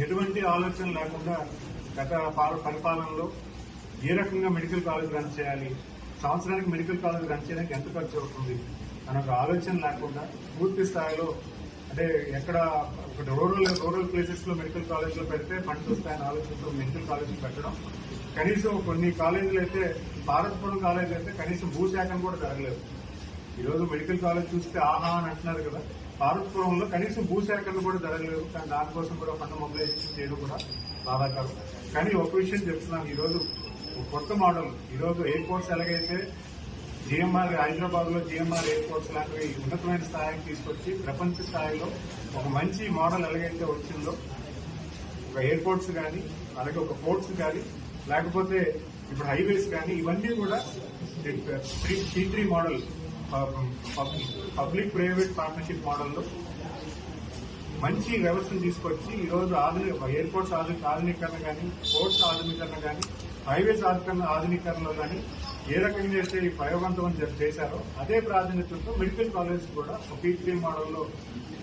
ఎటువంటి ఆలోచన లేకుండా గత పాల- పరిపాలనలో ఏ రకంగా మెడికల్ కాలేజ్ రన్ చేయాలి సంవత్సరానికి మెడికల్ కాలేజ్ రన్ చేయడానికి ఎంత ఖర్చు అవుతుంది అనే ఒక ఆలోచన లేకుండా పూర్తి స్థాయిలో అంటే ఎక్కడ ఒక రూరల్ రూరల్ ప్లేసెస్లో మెడికల్ కాలేజ్లో పెడితే ఫండ్స్ వస్తాయని ఆలోచనతో మెడికల్ కాలేజ్లో పెట్టడం కనీసం కొన్ని కాలేజీలు అయితే భారతపురం కాలేజీలు అయితే కనీసం భూశాఖం కూడా జరగలేదు. ఈరోజు మెడికల్ కాలేజ్ చూస్తే ఆహా అని అంటున్నారు కదా. పార్వతీపురంలో కనీసం భూసేకరణ కూడా జరగలేదు. కానీ దానికోసం కూడా ఫండ్ మొబిలైజేషన్ చేయడం కూడా బాధాకరం. కానీ ఒక విషయం చెప్తున్నాను. ఈరోజు కొత్త మోడల్. ఈ రోజు ఎయిర్పోర్ట్స్ ఎలాగైతే జిఎంఆర్ హైదరాబాద్లో జిఎంఆర్ ఎయిర్పోర్ట్స్ లాంటివి ఉన్నతమైన స్థాయికి తీసుకొచ్చి ప్రపంచ స్థాయిలో ఒక మంచి మోడల్ ఎలాగైతే వచ్చిందో ఒక ఎయిర్పోర్ట్స్ కానీ అలాగే ఒక పోర్ట్స్ కానీ లేకపోతే ఇప్పుడు హైవేస్ కానీ ఇవన్నీ కూడా C three model public private partnership మోడల్లో మంచి వ్యవస్థను తీసుకొచ్చి ఈరోజు ఆధునిక ఎయిర్పోర్ట్స్ ఆధు- ఆధునీకరణ కానీ పోర్ట్స్ ఆధునీకరణ కానీ హైవేస్ ఆధునీకరణ ఆధునీకరణలో కానీ ఏ రకంగా అయితే ఈ ప్రయోగవంతం చేశారో అదే ప్రాధాన్యతతో మెడికల్ కాలేజ్ కూడా ఒక మోడల్లో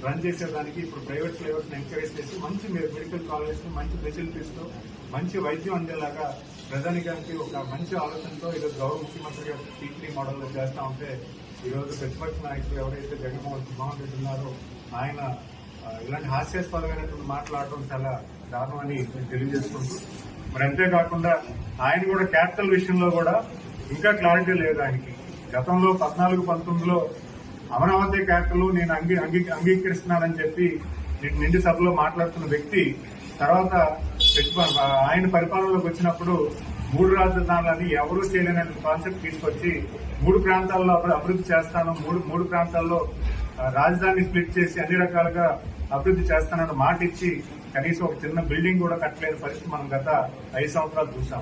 రన్ చేసేదానికి ఇప్పుడు ప్రైవేట్ ఫ్లేవర్స్ని ఎంకరేజ్ చేసి మంచి మెడికల్ కాలేజ్ మంచి ఫెసిలిటీస్తో మంచి వైద్యం అందేలాగా ప్రధానికానికి ఒక మంచి ఆలోచనతో ఈరోజు గౌరవ ముఖ్యమంత్రి గారు మోడల్లో చేస్తా ఉంటే ఈ రోజు ప్రతిపక్ష నాయకులు ఎవరైతే జగన్మోహన్ మోహన్ రెడ్డి ఉన్నారో ఆయన ఇలాంటి హాస్యాస్పదమైనటువంటి మాట్లాడటం చాలా దారుణమని నేను తెలియజేసుకుంటూ మరి అంతేకాకుండా ఆయన కూడా క్యాపిటల్ విషయంలో కూడా ఇంకా క్లారిటీ లేదు ఆయనకి. గతంలో పద్నాలుగు పంతొమ్మిదిలో అమరావతి క్యాపిటల్ నేను అంగీ అంగీ అంగీకరిస్తున్నానని చెప్పి నేను నిండి సభలో మాట్లాడుతున్న వ్యక్తి తర్వాత ఆయన పరిపాలనలోకి వచ్చినప్పుడు మూడు రాజధానులని ఎవరూ చేయలేని కాన్సెప్ట్ తీసుకొచ్చి మూడు ప్రాంతాల్లో అభివృద్ధి చేస్తాను మూడు మూడు ప్రాంతాల్లో రాజధాని స్ప్లిట్ చేసి అన్ని రకాలుగా అభివృద్ధి చేస్తానన్న మాట ఇచ్చి కనీసం ఒక చిన్న బిల్డింగ్ కూడా కట్టలేని పరిస్థితి మనం గత ఐదు సంవత్సరాలు చూసాం